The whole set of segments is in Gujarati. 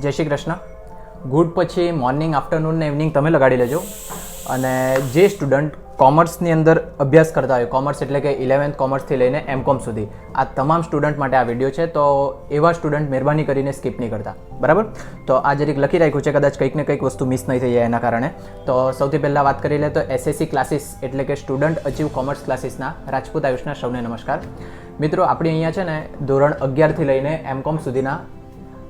જય શ્રી કૃષ્ણ. ગુડ પછી મોર્નિંગ આફ્ટરનૂન ને ઇવનિંગ તમે લગાડી લેજો. અને જે સ્ટુડન્ટ કોમર્સની અંદર અભ્યાસ કરતા હોય કોમર્સ એટલે કે ઇલેવન્થ કોમર્સથી લઈને એમકોમ સુધી, આ તમામ સ્ટુડન્ટ માટે આ વીડિયો છે, તો એવા સ્ટુડન્ટ મહેરબાની કરીને સ્કીપ નહીં કરતા. બરાબર? તો આ જરીક લખી રાખ્યું છે, કદાચ કંઈક ને કંઈક વસ્તુ મિસ નહીં થઈ જાય એના કારણે. તો સૌથી પહેલાં વાત કરી લે તો એસએસસી ક્લાસીસ એટલે કે સ્ટુડન્ટ અચીવ કોમર્સ ક્લાસીસના રાજપૂત આયુષના સૌને નમસ્કાર. મિત્રો, આપણે અહીંયા છે ને ધોરણ અગિયારથી લઈને એમકોમ સુધીના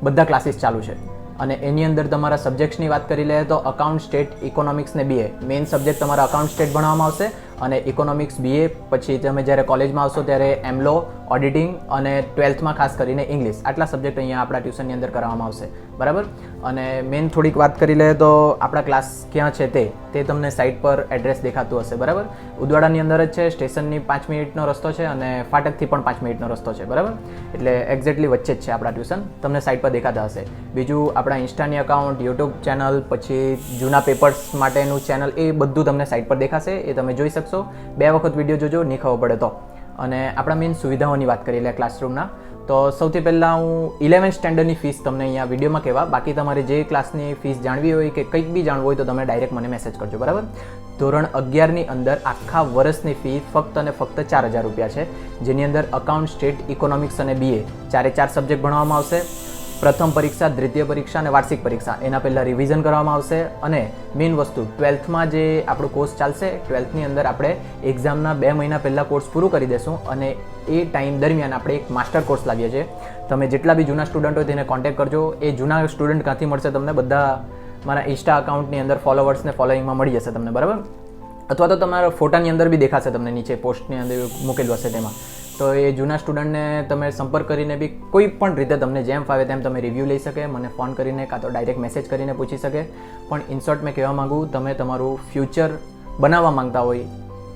બધા ક્લાસીસ ચાલુ છે. અને એની અંદર તમારા સબ્જેક્ટ્સની વાત કરી લઈએ તો અકાઉન્ટ સ્ટેટ ઇકોનોમિક્સ ને બીએ મેઇન સબ્જેક્ટ તમારા અકાઉન્ટ સ્ટેટ ભણવામાં આવશે અને ઇકોનોમિક્સ બીએ પછી તમે જ્યારે કોલેજમાં આવશો ત્યારે એમલો ઓડિટિંગ અને ટ્વેલ્થમાં ખાસ કરીને ઇંગ્લિશ આટલા સબ્જેક્ટ અહીંયા આપણા ટ્યુશનની અંદર કરવામાં આવશે. બરાબર? અને મેઇન થોડીક વાત કરી લઈએ તો આપણા ક્લાસ ક્યાં છે તે તે તમને સાઇટ પર એડ્રેસ દેખાતું હશે. બરાબર? ઉદવાડાની અંદર જ છે, સ્ટેશનની પાંચ મિનિટનો રસ્તો છે અને ફાટકથી પણ પાંચ મિનિટનો રસ્તો છે. બરાબર? એટલે એક્ઝેક્ટલી વચ્ચે જ છે આપણા ટ્યુશન તમને સાઇટ પર દેખાતા હશે. બીજું આપણા ઇન્સ્ટાની અકાઉન્ટ યુટ્યુબ ચેનલ પછી જૂના પેપર્સ માટેનું ચેનલ એ બધું તમને સાઇટ પર દેખાશે. એ તમે જોઈ શકશો. બે વખત વીડિયો જોજો, નહીં ખબર પડે તો. અને આપણા મેઇન સુવિધાઓની વાત કરીએ એટલે ક્લાસરૂમના તો સૌથી પહેલાં હું ઇલેવન્થ સ્ટેન્ડર્ડની ફીસ તમને અહીંયા વિડીયોમાં કહેવા, બાકી તમારે જે ક્લાસની ફીસ જાણવી હોય કે કંઈક બી જાણવું હોય તો તમે ડાયરેક્ટ મને મેસેજ કરજો, બરાબર? ધોરણ અગિયારની અંદર આખા વર્ષની ફી ફક્ત અને ફક્ત ચાર હજાર રૂપિયા છે, જેની અંદર અકાઉન્ટ સ્ટેટ ઇકોનોમિક્સ અને બીએ ચારે ચાર સબ્જેક્ટ ભણવામાં આવશે. પ્રથમ પરીક્ષા, દ્વિતીય પરીક્ષા અને વાર્ષિક પરીક્ષા. એના પહેલાં રિવિઝન કરવામાં આવશે અને મેઇન વસ્તુ ટ્વેલ્થમાં જે આપણો કોર્સ ચાલશે ટ્વેલ્થની અંદર આપણે એક્ઝામના બે મહિના પહેલાં કોર્સ પૂરું કરી દેશું અને એ ટાઈમ દરમિયાન આપણે એક માસ્ટર કોર્સ લાવીએ છીએ. તમે જેટલા બી જૂના સ્ટુડન્ટ હોય તેને કોન્ટેક્ટ કરજો. એ જૂના સ્ટુડન્ટ ક્યાંથી મળશે તમને બધા મારા ઇન્સ્ટા અકાઉન્ટની અંદર ફોલોવર્સને ફોલોઈંગમાં મળી જશે તમને, બરાબર? અથવા તો તમારા ફોટાની અંદર બી દેખાશે તમને નીચે પોસ્ટની અંદર મૂકેલું હશે તેમાં. તો એ જૂના સ્ટુડન્ટને તમે સંપર્ક કરીને બી કોઈ પણ રીતે તમને જેમ ફાવે તેમ તમે રિવ્યૂ લઈ શકે, મને ફોન કરીને કાં તો ડાયરેક્ટ મેસેજ કરીને પૂછી શકે. પણ ઇનશોર્ટ મેં કહેવા માગું, તમે તમારું ફ્યુચર બનાવવા માંગતા હોય,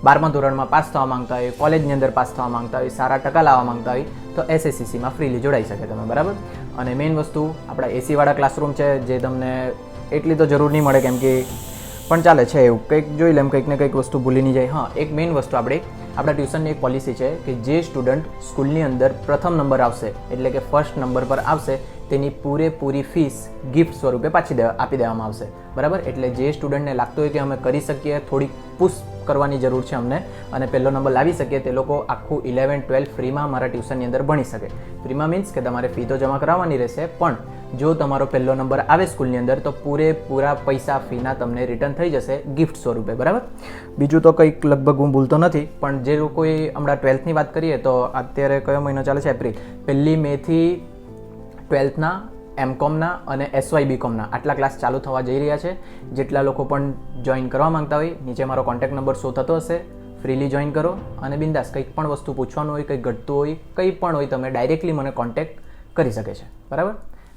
બારમા ધોરણમાં પાસ થવા માંગતા હોય કોલેજની અંદર પાસ થવા માંગતા હોય, સારા ટકા લાવવા માંગતા હોય, તો એસએસસીસીમાં ફ્રીલી જોડાઈ શકે તમે, બરાબર? અને મેઇન વસ્તુ આપણા એસીવાળા ક્લાસરૂમ છે, જે તમને એટલી તો જરૂર નહીં મળે કેમ કે પણ ચાલે છે એવું. કંઈક જોઈ લેમ કંઈક ને કંઈક વસ્તુ ભૂલી નહીં જાય. હા, એક મેઇન વસ્તુ આપણે, આપણા ટ્યુશનની એક પોલિસી છે કે જે સ્ટુડન્ટ સ્કૂલની અંદર પ્રથમ નંબર આવશે, એટલે કે ફર્સ્ટ નંબર પર આવશે, તેની પૂરેપૂરી ફીસ ગિફ્ટ સ્વરૂપે પાછી આપી દેવામાં આવશે. બરાબર? એટલે જે સ્ટુડન્ટને લાગતું હોય કે અમે કરી શકીએ, થોડીક પુશ કરવાની જરૂર છે અમને, અને પહેલો નંબર લાવી શકીએ, તે લોકો આખું ઇલેવન ટ્વેલ્થ ફ્રીમાં મારા ટ્યુશનની અંદર ભણી શકે. ફ્રીમાં મીન્સ કે તમારે ફી તો જમા કરાવવાની રહેશે, પણ જો તમારો પહેલો નંબર આવે સ્કૂલની અંદર, તો પૂરેપૂરા પૈસા ફીના તમને રિટર્ન થઈ જશે ગિફ્ટ સ્વરૂપે બરાબર? બીજું તો કંઈક લગભગ હું ભૂલતો નથી, પણ જે લોકોએ હમણાં ટ્વેલ્થની વાત કરીએ, તો અત્યારે કયો મહિનો ચાલે છે? એપ્રિલ પહેલી મેથી ટ્વેલ્થના એમકોમના અને એસવાય બીકોમના આટલા ક્લાસ ચાલુ થવા જઈ રહ્યા છે. જેટલા લોકો પણ જોઈન કરવા માંગતા હોય, નીચે મારો કોન્ટેક્ટ નંબર શો થતો હશે. ફ્રીલી જોઈન કરો અને બિંદાસ, કંઈક પણ વસ્તુ પૂછવાનું હોય કંઈક ઘટતું હોય, કંઈ પણ હોય, તમે ડાયરેક્ટલી મને કોન્ટેક્ટ કરી શકે છે. બરાબર?